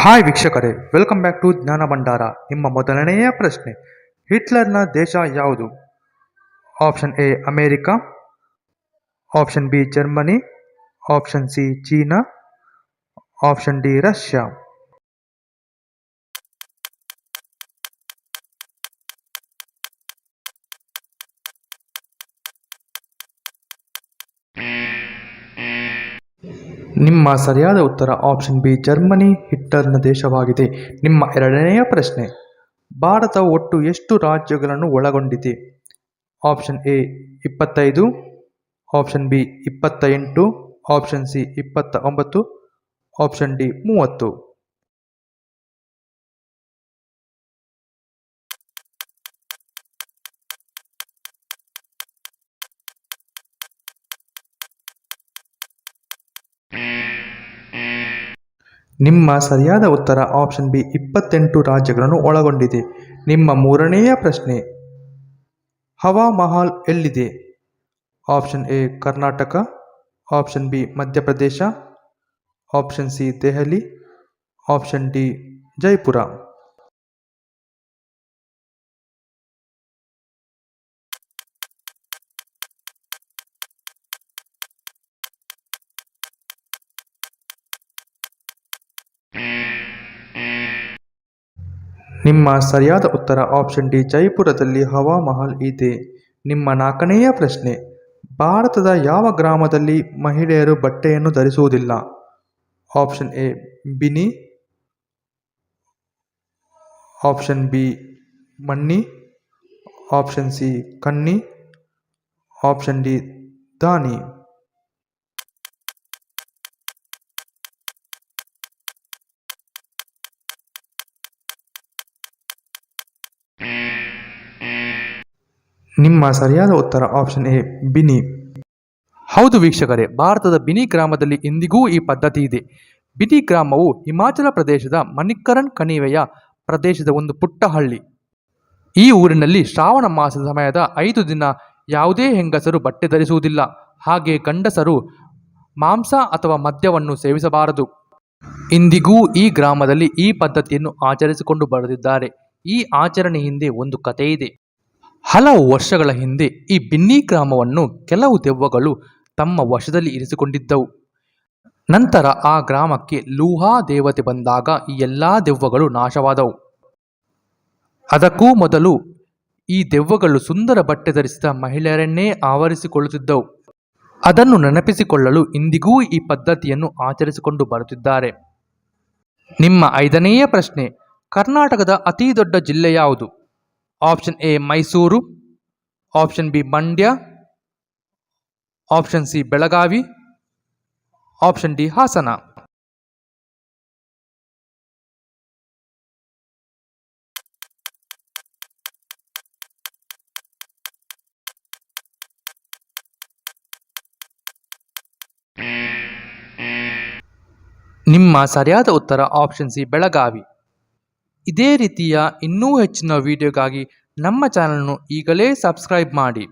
Hi ವೀಕ್ಷಕರೇ. Welcome back to ಜ್ಞಾನ ಭಂಡಾರ ನಿಮ್ಮ ಮೊದಲನೆಯ ಪ್ರಶ್ನೆ, ಹಿಟ್ಲರ್ನ ದೇಶ ಯಾವುದು? Option A America. Option B Germany. Option C China. Option D Russia. ನಿಮ್ಮ ಸರಿಯಾದ ಉತ್ತರ ಆಪ್ಷನ್ ಬಿ ಜರ್ಮನಿ ಹಿಟ್ಲರ್ನ ದೇಶವಾಗಿದೆ. ನಿಮ್ಮ ಎರಡನೆಯ ಪ್ರಶ್ನೆ ಭಾರತ ಒಟ್ಟು ಎಷ್ಟು ರಾಜ್ಯಗಳನ್ನು ಒಳಗೊಂಡಿದೆ? ಆಪ್ಷನ್ ಎ ಇಪ್ಪತ್ತೈದು. ಆಪ್ಷನ್ ಬಿ ಇಪ್ಪತ್ತ ಎಂಟು ಆಪ್ಷನ್ ಸಿ ಇಪ್ಪತ್ತ ಒಂಬತ್ತು ಆಪ್ಷನ್ ಡಿ ಮೂವತ್ತು. ನಿಮ್ಮ ಸರಿಯಾದ ಉತ್ತರ ಆಪ್ಷನ್ ಬಿ ಇಪ್ಪತ್ತೆಂಟು ರಾಜ್ಯಗಳನ್ನು ಒಳಗೊಂಡಿದೆ. ನಿಮ್ಮ ಮೂರನೆಯ ಪ್ರಶ್ನೆ ಹವಾ ಮಹಲ್ ಎಲ್ಲಿದೆ? Option A Karnataka. Option B Madhya Pradesh. Option C Delhi. Option D Jaipur. ನಿಮ್ಮ ಸರಿಯಾದ ಉತ್ತರ ಆಪ್ಷನ್ ಡಿ ಜೈಪುರದಲ್ಲಿ ಹವಾ ಮಹಲ್ ಇದೆ. ನಿಮ್ಮ ನಾಲ್ಕನೆಯ ಪ್ರಶ್ನೆ, ಭಾರತದ ಯಾವ ಗ್ರಾಮದಲ್ಲಿ ಮಹಿಳೆಯರು ಬಟ್ಟೆಯನ್ನು ಧರಿಸುವುದಿಲ್ಲ? Option A, Bini. Option B, ಮಣ್ಣಿ. Option C, ಕನ್ನಿ. ಆಪ್ಷನ್ ಡಿ, ದಾನಿ. ನಿಮ್ಮ ಸರಿಯಾದ ಉತ್ತರ ಆಪ್ಷನ್ ಎ ಬಿನಿ. ಹೌದು ವೀಕ್ಷಕರೇ, ಭಾರತದ ಬಿನಿ ಗ್ರಾಮದಲ್ಲಿ ಇಂದಿಗೂ ಈ ಪದ್ಧತಿ ಇದೆ. ಬಿನಿ ಗ್ರಾಮವು ಹಿಮಾಚಲ ಪ್ರದೇಶದ ಮಣಿಕರಣ್ ಕಣಿವೆಯ ಪ್ರದೇಶದ ಒಂದು ಪುಟ್ಟ ಹಳ್ಳಿ. ಈ ಊರಿನಲ್ಲಿ ಶ್ರಾವಣ ಮಾಸದ ಸಮಯದ ಐದು ದಿನ ಯಾವುದೇ ಹೆಂಗಸರು ಬಟ್ಟೆ ಧರಿಸುವುದಿಲ್ಲ. ಹಾಗೆ ಗಂಡಸರು ಮಾಂಸ ಅಥವಾ ಮದ್ಯವನ್ನು ಸೇವಿಸಬಾರದು. ಇಂದಿಗೂ ಈ ಗ್ರಾಮದಲ್ಲಿ ಈ ಪದ್ಧತಿಯನ್ನು ಆಚರಿಸಿಕೊಂಡು ಬರೆದಿದ್ದಾರೆ. ಈ ಆಚರಣೆ ಹಿಂದೆ ಒಂದು ಕಥೆ ಇದೆ. ಹಲವು ವರ್ಷಗಳ ಹಿಂದೆ ಈ ಬಿನ್ನಿ ಗ್ರಾಮವನ್ನು ಕೆಲವು ದೆವ್ವಗಳು ತಮ್ಮ ವಶದಲ್ಲಿ ಇರಿಸಿಕೊಂಡಿದ್ದವು. ನಂತರ ಆ ಗ್ರಾಮಕ್ಕೆ ಲೂಹಾ ದೇವತೆ ಬಂದಾಗ ಈ ಎಲ್ಲ ದೆವ್ವಗಳು ನಾಶವಾದವು. ಅದಕ್ಕೂ ಮೊದಲು ಈ ದೆವ್ವಗಳು ಸುಂದರ ಬಟ್ಟೆ ಧರಿಸಿದ ಮಹಿಳೆಯರನ್ನೇ ಆವರಿಸಿಕೊಳ್ಳುತ್ತಿದ್ದವು. ಅದನ್ನು ನೆನಪಿಸಿಕೊಳ್ಳಲು ಇಂದಿಗೂ ಈ ಪದ್ಧತಿಯನ್ನು ಆಚರಿಸಿಕೊಂಡು ಬರುತ್ತಿದ್ದಾರೆ. ನಿಮ್ಮ ಐದನೆಯ ಪ್ರಶ್ನೆ, ಕರ್ನಾಟಕದ ಅತಿ ದೊಡ್ಡ ಜಿಲ್ಲೆ ಯಾವುದು? Option A Mysuru option B Mandya option C Belagavi option D Hassan ನಿಮ್ಮ ಸರಿಯಾದ ಉತ್ತರ ಆಪ್ಷನ್ ಸಿ ಬೆಳಗಾವಿ ಇದೇ ರೀತಿಯ ಇನ್ನೂ ಹೆಚ್ಚಿನ ವೀಡಿಯೋಗಾಗಿ ನಮ್ಮ ಚಾನಲನ್ನು ಈಗಲೇ ಸಬ್ಸ್ಕ್ರೈಬ್ ಮಾಡಿ.